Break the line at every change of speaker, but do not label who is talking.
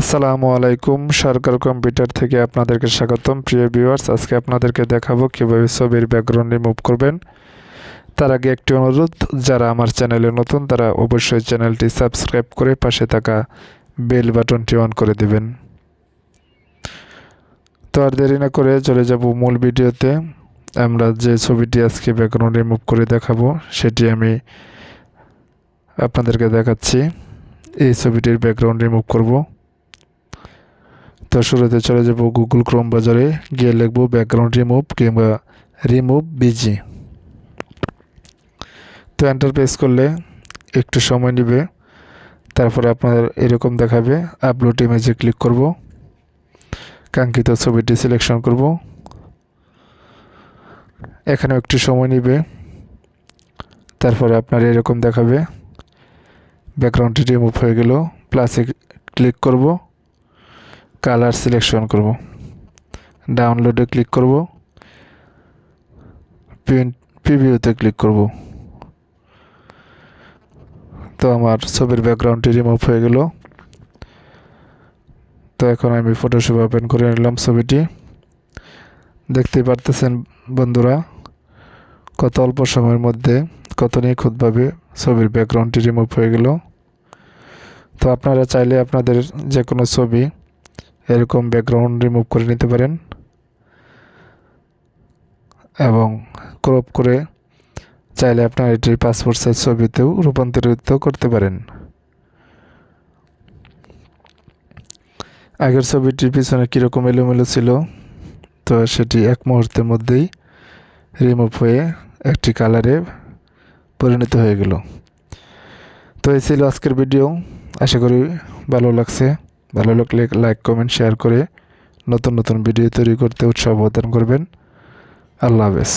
আসসালামু আলাইকুম, সরকার কম্পিউটার থেকে আপনাদেরকে স্বাগতম। প্রিয় ভিউয়ার্স, আজকে আপনাদেরকে দেখাবো কীভাবে ছবির ব্যাকগ্রাউন্ড রিমুভ করবেন। তার আগে একটি অনুরোধ, যারা আমার চ্যানেলে নতুন, তারা অবশ্যই চ্যানেলটি সাবস্ক্রাইব করে পাশে থাকা বেল বাটনটি অন করে দেবেন। তো আর দেরি না করে চলে যাব মূল ভিডিওতে। আমরা যে ছবিটি আজকে ব্যাকগ্রাউন্ড রিমুভ করে দেখাবো, সেটি আমি আপনাদেরকে দেখাচ্ছি। এই ছবিটির ব্যাকগ্রাউন্ড রিমুভ করব। তো শুরুতে চলে যাব গুগল ক্রোম বাজারে। গিয়ে লিখব ব্যাকগ্রাউন্ড রিমুভ কিংবা রিমুভ বিজি তো এন্টার প্রেস করলে একটু সময় নেবে। তারপরে আপনার এরকম দেখাবে। আপলোড ইমেজে ক্লিক করব। কাঙ্ক্ষিত ছবিটি সিলেকশন করব। এখানেও একটু সময় নেবে। তারপরে আপনার এরকম দেখাবে। ব্যাকগ্রাউন্ডটি রিমুভ হয়ে গেল। প্লাসে ক্লিক করব। কালার সিলেকশন করব। ডাউনলোডে ক্লিক করব। প্রিভিউতে ক্লিক করব। তো আমার ছবির ব্যাকগ্রাউন্ডটি রিমুভ হয়ে গেল। তো এখন আমি ফটোশপ ওপেন করে নিলাম ছবিটি। দেখতেই পারতেছেন বন্ধুরা, কত অল্প সময়ের মধ্যে কত নিখুঁতভাবে ছবির ব্যাকগ্রাউন্ডটি রিমুভ হয়ে গেল। তো আপনারা চাইলে আপনাদের যে কোনো ছবি এরকম ব্যাকগ্রাউন্ড রিমুভ করে নিতে পারেন এবং ক্রপ করে চাইলে আপনার এটি পাসপোর্ট সাইজ ছবিতেও রূপান্তরিত করতে পারেন। আগের ছবিটির পিছনে কীরকম এলোমেলো ছিল, তো সেটি এক মুহূর্তের মধ্যেই রিমুভ হয়ে একটি কালারে পরিণত হয়ে গেল। তো এই ছিল আজকের ভিডিও আশা করি ভালো লাগছে। ভালো লাগলে লাইক কমেন্ট শেয়ার করে নতুন নতুন ভিডিও তৈরি করতে উৎসাহ প্রদান করবেন। আল্লাহ হাফেজ।